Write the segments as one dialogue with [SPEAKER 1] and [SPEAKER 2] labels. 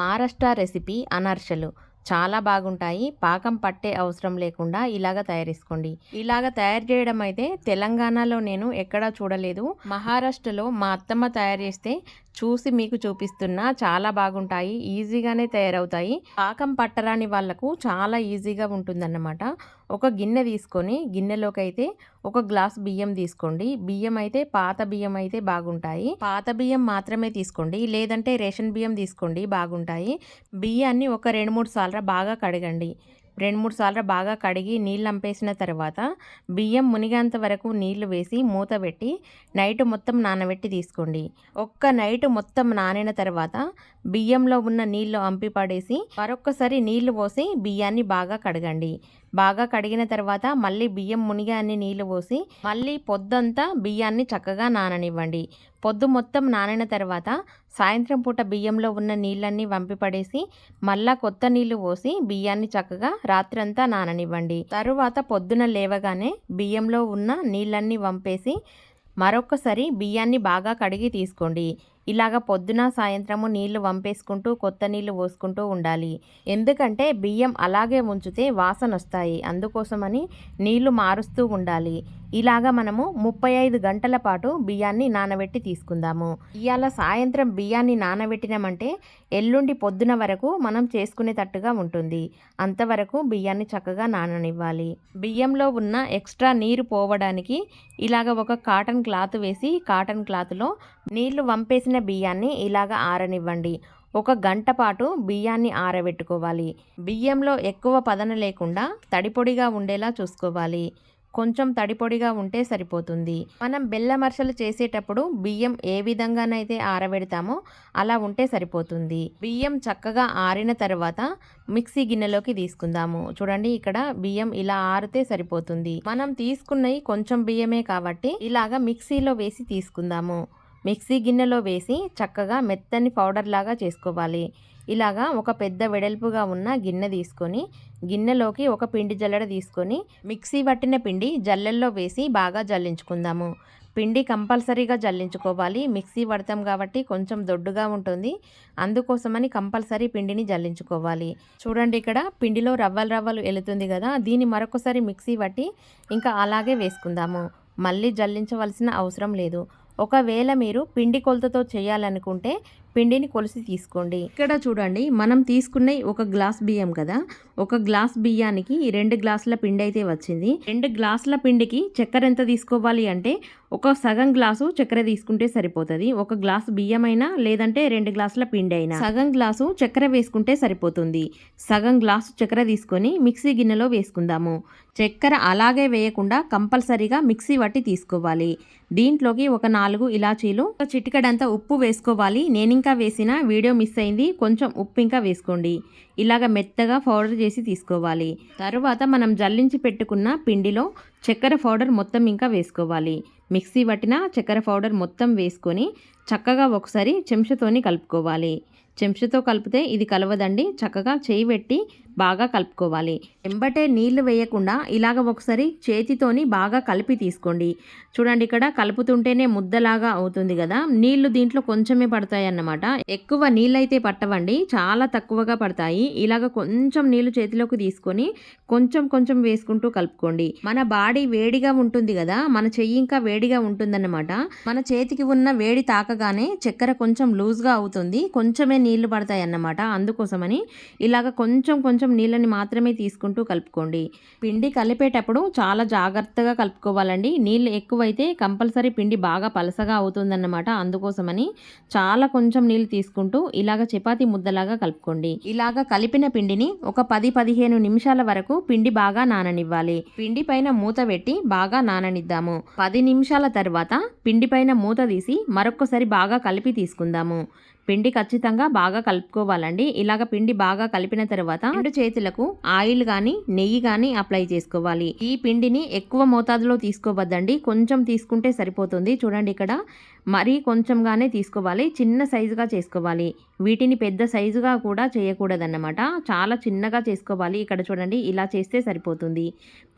[SPEAKER 1] Maharashtra recipe అనర్షలు. చాలా బాగుంటాయి. పాకం పట్టే అవసరం లేకుండా ఇలాగ తయారు చేసుకోండి. ఇలాగ తయారు చేయడం అయితే తెలంగాణలో నేను ఎక్కడా చూడలేదు. మహారాష్ట్రలో మా అత్తమ్మ తయారు చేస్తే చూసి మీకు చూపిస్తున్నా. చాలా బాగుంటాయి. ఈజీగానే తయారవుతాయి. పాకం పట్టరాని వాళ్ళకు చాలా ఈజీగా ఉంటుందన్నమాట. ఒక గిన్నె తీసుకొని గిన్నెలోకి అయితే ఒక గ్లాస్ బియ్యం తీసుకోండి. బియ్యం అయితే పాత బియ్యం అయితే బాగుంటాయి. పాత బియ్యం మాత్రమే తీసుకోండి. లేదంటే రేషన్ బియ్యం తీసుకోండి. బాగుంటాయి. బియ్యాన్ని ఒక రెండు మూడు సార్లు బాగా కడగండి. రెండు మూడు సార్లు బాగా కడిగి నీళ్ళు అంపేసిన తర్వాత బియ్యం మునిగేంత వరకు నీళ్ళు వేసి మూత పెట్టి నైట్ మొత్తం నానబెట్టి తీసుకోండి. ఒక్క నైట్ మొత్తం నానిన తర్వాత బియ్యంలో ఉన్న నీళ్ళు అంపి పడేసి మరొక్కసారి నీళ్ళు పోసి బియ్యాన్ని బాగా కడగండి. బాగా కడిగిన తర్వాత మళ్ళీ బియ్యం మునిగి అన్ని నీళ్ళు పోసి మళ్ళీ పొద్దంతా బియ్యాన్ని చక్కగా నాననివ్వండి. పొద్దు మొత్తం నానిన తర్వాత సాయంత్రం పూట బియ్యంలో ఉన్న నీళ్ళన్నీ వంపిపడేసి మళ్ళా కొత్త నీళ్ళు పోసి బియ్యాన్ని చక్కగా రాత్రంతా నాననివ్వండి. తరువాత పొద్దున లేవగానే బియ్యంలో ఉన్న నీళ్ళన్నీ వంపేసి మరొకసారి బియ్యాన్ని బాగా కడిగి తీసుకోండి. ఇలాగ పొద్దున సాయంత్రము నీళ్ళు వంపేసుకుంటూ కొత్త నీళ్ళు పోసుకుంటూ ఉండాలి. ఎందుకంటే బియ్యం అలాగే ఉంచితే వాసన వస్తాయి అందుకోసమని నీళ్ళు మారుస్తూ ఉండాలి. ఇలాగ మనము ముప్పై ఐదు గంటల పాటు బియ్యాన్ని నానబెట్టి తీసుకుందాము. ఇవాళ సాయంత్రం బియ్యాన్ని నానబెట్టినామంటే ఎల్లుండి పొద్దున వరకు మనం చేసుకునేటట్టుగా ఉంటుంది. అంతవరకు బియ్యాన్ని చక్కగా నాననివ్వాలి. బియ్యంలో ఉన్న ఎక్స్ట్రా నీరు పోవడానికి ఇలాగ ఒక కాటన్ క్లాత్ వేసి కాటన్ క్లాత్లో నీళ్ళు వంపేసిన బియ్యాన్ని ఇలాగ ఆరనివ్వండి. ఒక గంట పాటు బియ్యాన్ని ఆరబెట్టుకోవాలి. బియ్యంలో ఎక్కువ పదన లేకుండా తడిపొడిగా ఉండేలా చూసుకోవాలి. కొంచెం తడిపొడిగా ఉంటే సరిపోతుంది. మనం బెల్లమర్షలు చేసేటప్పుడు బియ్యం ఏ విధంగానైతే ఆరబెడతామో అలా ఉంటే సరిపోతుంది. బియ్యం చక్కగా ఆరిన తర్వాత మిక్సీ గిన్నెలోకి తీసుకుందాము. చూడండి ఇక్కడ బియ్యం ఇలా ఆరితే సరిపోతుంది. మనం తీసుకున్నవి కొంచెం బియ్యమే కాబట్టి ఇలాగా మిక్సీలో వేసి తీసుకుందాము. మిక్సీ గిన్నెలో వేసి చక్కగా మెత్తని పౌడర్ లాగా చేసుకోవాలి. ఇలాగా ఒక పెద్ద వెడల్పుగా ఉన్న గిన్నె తీసుకొని గిన్నెలోకి ఒక పిండి జల్లెడ తీసుకొని మిక్సీ పట్టిన పిండి జల్లెల్లో వేసి బాగా జల్లించుకుందాము. పిండి కంపల్సరీగా జల్లించుకోవాలి. మిక్సీ పడతాం కాబట్టి కొంచెం దొడ్డుగా ఉంటుంది. అందుకోసమని కంపల్సరీ పిండిని జల్లించుకోవాలి. చూడండి ఇక్కడ పిండిలో రవ్వలు రవ్వలు వెళుతుంది కదా దీన్ని మరొకసారి మిక్సీ పట్టి ఇంకా అలాగే వేసుకుందాము. మళ్ళీ జల్లించవలసిన అవసరం లేదు. ఒకవేళ మీరు పిండి కొలతతో చేయాలనుకుంటే పిండిని కొలిసి తీసుకోండి. ఇక్కడ చూడండి మనం తీసుకున్న ఒక గ్లాస్ బియ్యం కదా ఒక గ్లాస్ బియ్యానికి రెండు గ్లాసుల పిండి అయితే వచ్చింది. రెండు గ్లాసుల పిండికి చక్కెర ఎంత తీసుకోవాలి అంటే ఒక సగం గ్లాసు చక్కెర తీసుకుంటే సరిపోతుంది. ఒక గ్లాస్ బియ్యం అయినా లేదంటే రెండు గ్లాసుల పిండి అయినా సగం గ్లాసు చక్కెర వేసుకుంటే సరిపోతుంది. సగం గ్లాసు చక్కెర తీసుకొని మిక్సీ గిన్నెలో వేసుకుందాము. చక్కెర అలాగే వేయకుండా కంపల్సరీగా మిక్సీ పట్టి తీసుకోవాలి. దీంట్లోకి ఒక నాలుగు ఇలాచీలు ఒక చిటికడంతా ఉప్పు వేసుకోవాలి. నేను ఇంకా వేసిన వీడియో మిస్ అయింది కొంచెం ఉప్పు ఇంకా వేసుకోండి. ఇలాగ మెత్తగా పౌడర్ చేసి తీసుకోవాలి. తరువాత మనం జల్లించి పెట్టుకున్న పిండిలో చక్కెర పౌడర్ మొత్తం ఇంకా వేసుకోవాలి. మిక్సీ పట్టిన చక్కెర పౌడర్ మొత్తం వేసుకొని చక్కగా ఒకసారి చెంచాతోని కలుపుకోవాలి. చెంచాతో కలిపితే ఇది కలవదండి. చక్కగా చేయి పెట్టి బాగా కలుపుకోవాలి. వెంబటే నీళ్ళు వేయకుండా ఇలాగ ఒకసారి చేతితోని బాగా కలిపి తీసుకోండి. చూడండి ఇక్కడ కలుపుతుంటేనే ముద్దలాగా అవుతుంది కదా. నీళ్ళు దీంట్లో కొంచెమే పడతాయి అన్నమాట ఎక్కువ నీళ్ళైతే పట్టవండి. చాలా తక్కువగా పడతాయి. ఇలాగ కొంచెం నీళ్ళు చేతిలోకి తీసుకొని కొంచెం కొంచెం వేసుకుంటూ కలుపుకోండి. మన బాడీ వేడిగా ఉంటుంది కదా. మన చెయ్యి ఇంకా వేడిగా ఉంటుందన్నమాట. మన చేతికి ఉన్న వేడి తాకగానే చక్కెర కొంచెం లూజ్గా అవుతుంది. కొంచెమే నీళ్ళు పడతాయి అన్నమాట అందుకోసమని ఇలాగ కొంచెం కొంచెం కొంచెం నీళ్ళని మాత్రమే తీసుకుంటూ కలుపుకోండి. పిండి కలిపేటప్పుడు చాలా జాగ్రత్తగా కలుపుకోవాలండి. నీళ్ళు ఎక్కువైతే కంపల్సరీ పిండి బాగా పలసగా అవుతుందన్నమాట. అందుకోసమని చాలా కొంచెం నీళ్ళు తీసుకుంటూ ఇలాగ చపాతి ముద్దలాగా కలుపుకోండి. ఇలాగ కలిపిన పిండిని ఒక పది పదిహేను నిమిషాల వరకు పిండి బాగా నాననివ్వాలి. పిండి పైన మూత పెట్టి బాగా నాననిద్దాము. పది నిమిషాల తర్వాత పిండి పైన మూత తీసి మరొక్కసారి బాగా కలిపి తీసుకుందాము. పిండి ఖచ్చితంగా బాగా కలుపుకోవాలండి. ఇలాగ పిండి బాగా కలిపిన తర్వాత రెండు చేతులకు ఆయిల్ కానీ నెయ్యి కానీ అప్లై చేసుకోవాలి. ఈ పిండిని ఎక్కువ మోతాదులో తీసుకోవద్దండి. కొంచెం తీసుకుంటే సరిపోతుంది. చూడండి ఇక్కడ మరీ కొంచెంగానే తీసుకోవాలి. చిన్న సైజుగా చేసుకోవాలి. వీటిని పెద్ద సైజుగా కూడా చేయకూడదన్నమాట. చాలా చిన్నగా చేసుకోవాలి. ఇక్కడ చూడండి ఇలా చేస్తే సరిపోతుంది.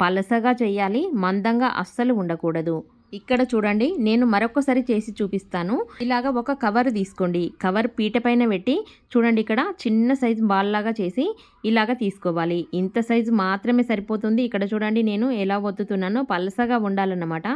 [SPEAKER 1] పలసగా చేయాలి. మందంగా అస్సలు ఉండకూడదు. ఇక్కడ చూడండి నేను మరొకసారి చేసి చూపిస్తాను. ఇలాగ ఒక కవర్ తీసుకోండి. కవర్ పీట పైన పెట్టి చూడండి ఇక్కడ చిన్న సైజు బాల్ లాగా చేసి ఇలాగ తీసుకోవాలి. ఇంత సైజు మాత్రమే సరిపోతుంది. ఇక్కడ చూడండి నేను ఎలా ఒత్తుతున్నానో పలసగా ఉండాలన్నమాట.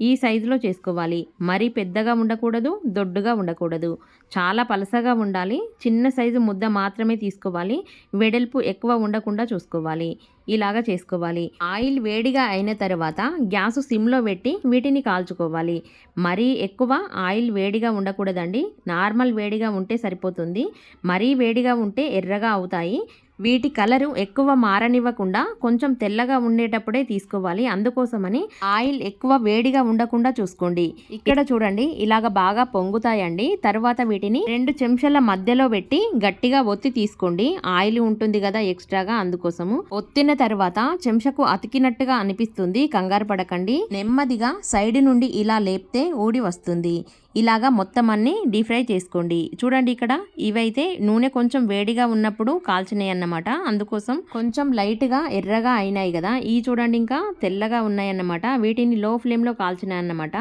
[SPEAKER 1] ఈ సైజులో చేసుకోవాలి. మరీ పెద్దగా ఉండకూడదు దొడ్డుగా ఉండకూడదు. చాలా పలసగా ఉండాలి. చిన్న సైజు ముద్ద మాత్రమే తీసుకోవాలి. వెడల్పు ఎక్కువ ఉండకుండా చూసుకోవాలి. ఇలాగా చేసుకోవాలి. ఆయిల్ వేడిగా అయిన తర్వాత గ్యాస్ సిమ్లో పెట్టి వీటిని కాల్చుకోవాలి. మరీ ఎక్కువ ఆయిల్ వేడిగా ఉండకూడదండి. నార్మల్ వేడిగా ఉంటే సరిపోతుంది. మరీ వేడిగా ఉంటే ఎర్రగా అవుతాయి. వీటి కలరు ఎక్కువ మారనివ్వకుండా కొంచెం తెల్లగా ఉండేటప్పుడే తీసుకోవాలి. అందుకోసమని ఆయిల్ ఎక్కువ వేడిగా ఉండకుండా చూసుకోండి. ఇక్కడ చూడండి ఇలాగ బాగా పొంగుతాయండి. తర్వాత వీటిని రెండు చెంచాల మధ్యలో పెట్టి గట్టిగా ఒత్తి తీసుకోండి. ఆయిల్ ఉంటుంది కదా ఎక్స్ట్రాగా అందుకోసము. ఒత్తిన తర్వాత చెంచకు అతికినట్టుగా అనిపిస్తుంది. కంగారు పడకండి. నెమ్మదిగా సైడ్ నుండి ఇలా లేపితే ఊడి వస్తుంది. ఇలాగా మొత్తం అన్ని డీప్ ఫ్రై చేసుకోండి. చూడండి ఇక్కడ ఇవైతే నూనె కొంచెం వేడిగా ఉన్నప్పుడు కాల్చినాయి అన్నమాట. అందుకోసం కొంచెం లైట్గా ఎర్రగా అయినాయి కదా. ఈ చూడండి ఇంకా తెల్లగా ఉన్నాయన్నమాట వీటిని లో ఫ్లేమ్లో కాల్చినాయి అన్నమాట.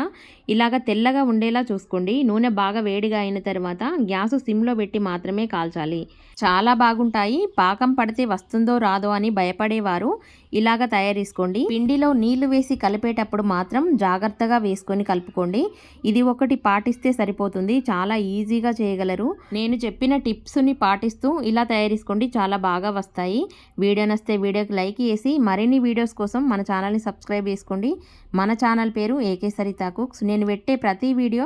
[SPEAKER 1] ఇలాగ తెల్లగా ఉండేలా చూసుకోండి. నూనె బాగా వేడిగా అయిన తర్వాత గ్యాస్ సిమ్లో పెట్టి మాత్రమే కాల్చాలి. చాలా బాగుంటాయి. పాకం పడితే వస్తుందో రాదో అని భయపడేవారు. ఇలాగ తయారేసుకోండి పిండిలో నీళ్ళు వేసి కలిపేటప్పుడు మాత్రం జాగ్రత్తగా వేసుకొని కలుపుకోండి. ఇది ఒకటి పాటిస్తే సరిపోతుంది. చాలా ఈజీగా చేయగలరు. నేను చెప్పిన టిప్స్ని పాటిస్తూ ఇలా తయారేసుకోండి చాలా బాగా వస్తాయి. వీడియో నస్తే వీడియోకి లైక్ చేసి మరిన్ని వీడియోస్ కోసం మన ఛానల్ని సబ్స్క్రైబ్ చేసుకోండి. మన ఛానల్ పేరు ఏకే సరితా కుక్స్ నేను పెట్టే ప్రతి వీడియో